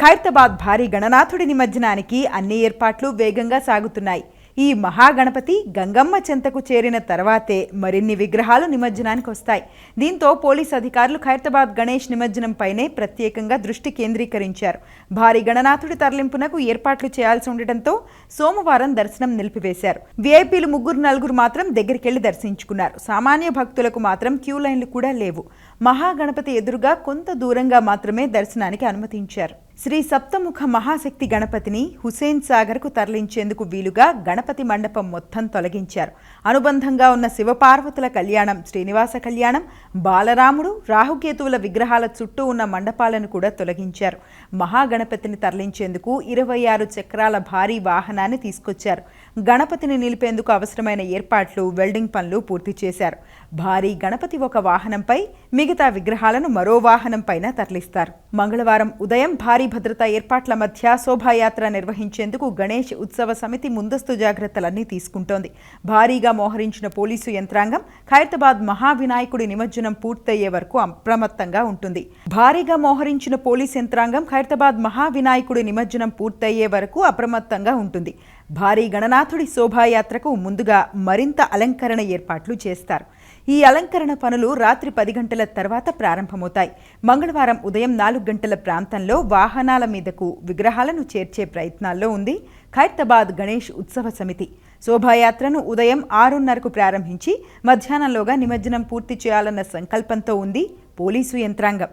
ఖైరతాబాద్ భారీ గణనాథుడి నిమజ్జనానికి అన్ని ఏర్పాట్లు వేగంగా సాగుతున్నాయి. ఈ మహాగణపతి గంగమ్మ చెంతకు చేరిన తర్వాతే మరిన్ని విగ్రహాలు నిమజ్జనానికి వస్తాయి. దీంతో పోలీస్ అధికారులు ఖైరతాబాద్ గణేష్ నిమజ్జనంపైనే ప్రత్యేకంగా దృష్టి కేంద్రీకరించారు. భారీ గణనాథుడి తరలింపునకు ఏర్పాట్లు చేయాల్సి ఉండటంతో సోమవారం దర్శనం నిలిపివేశారు. వీఐపీలు ముగ్గురు నలుగురు మాత్రం దగ్గరికెళ్ళి దర్శించుకున్నారు. సామాన్య భక్తులకు మాత్రం క్యూ లైన్లు కూడా లేవు. మహాగణపతి ఎదురుగా కొంత దూరంగా మాత్రమే దర్శనానికి అనుమతించారు. శ్రీ సప్తముఖ మహాశక్తి గణపతిని హుసేన్ సాగర్కు తరలించేందుకు వీలుగా గణపతి మండపం మొత్తం తొలగించారు. అనుబంధంగా ఉన్న శివపార్వతుల కళ్యాణం శ్రీనివాస కళ్యాణం బాలరాముడు రాహుకేతువుల విగ్రహాల చుట్టూ ఉన్న మండపాలను కూడా తొలగించారు. మహాగణపతిని తరలించేందుకు ఇరవై ఆరు చక్రాల భారీ వాహనాన్ని తీసుకొచ్చారు. గణపతిని నిలిపేందుకు అవసరమైన ఏర్పాట్లు వెల్డింగ్ పనులు పూర్తి చేశారు. భారీ గణపతి ఒక వాహనంపై మిగతా విగ్రహాలను మరో వాహనం పైన తరలిస్తారు. మంగళవారం ఉదయం భారీ భద్రతా ఏర్పాట్ల మధ్య శోభాయాత్ర నిర్వహించేందుకు గణేష్ ఉత్సవ సమితి ముందస్తు జాగ్రత్తలన్నీ తీసుకుంటోంది. భారీగా మోహరించిన పోలీసు యంత్రాంగం ఖైరతాబాద్ మహావినాయకుడి నిమజ్జనం పూర్తయ్యే వరకు అప్రమత్తంగా ఉంటుంది. భారీగా మోహరించిన పోలీసు యంత్రాంగం ఖైరతాబాద్ మహావినాయకుడి నిమజ్జనం పూర్తయ్యే వరకు అప్రమత్తంగా ఉంటుంది. భారీ గణనాథుడి శోభాయాత్రకు ముందుగా మరింత అలంకరణ ఏర్పాట్లు చేస్తారు. ఈ అలంకరణ పనులు రాత్రి పది గంటల తర్వాత ప్రారంభమవుతాయి. మంగళవారం ఉదయం నాలుగు గంటల ప్రాంతంలో వాహనాల మీదకు విగ్రహాలను చేర్చే ప్రయత్నాల్లో ఉంది. ఖైరతాబాద్ గణేష్ ఉత్సవ సమితి. శోభాయాత్రను ఉదయం ఆరున్నరకు ప్రారంభించి మధ్యాహ్నంలోగా నిమజ్జనం పూర్తి చేయాలన్న సంకల్పంతో ఉంది పోలీసు యంత్రాంగం.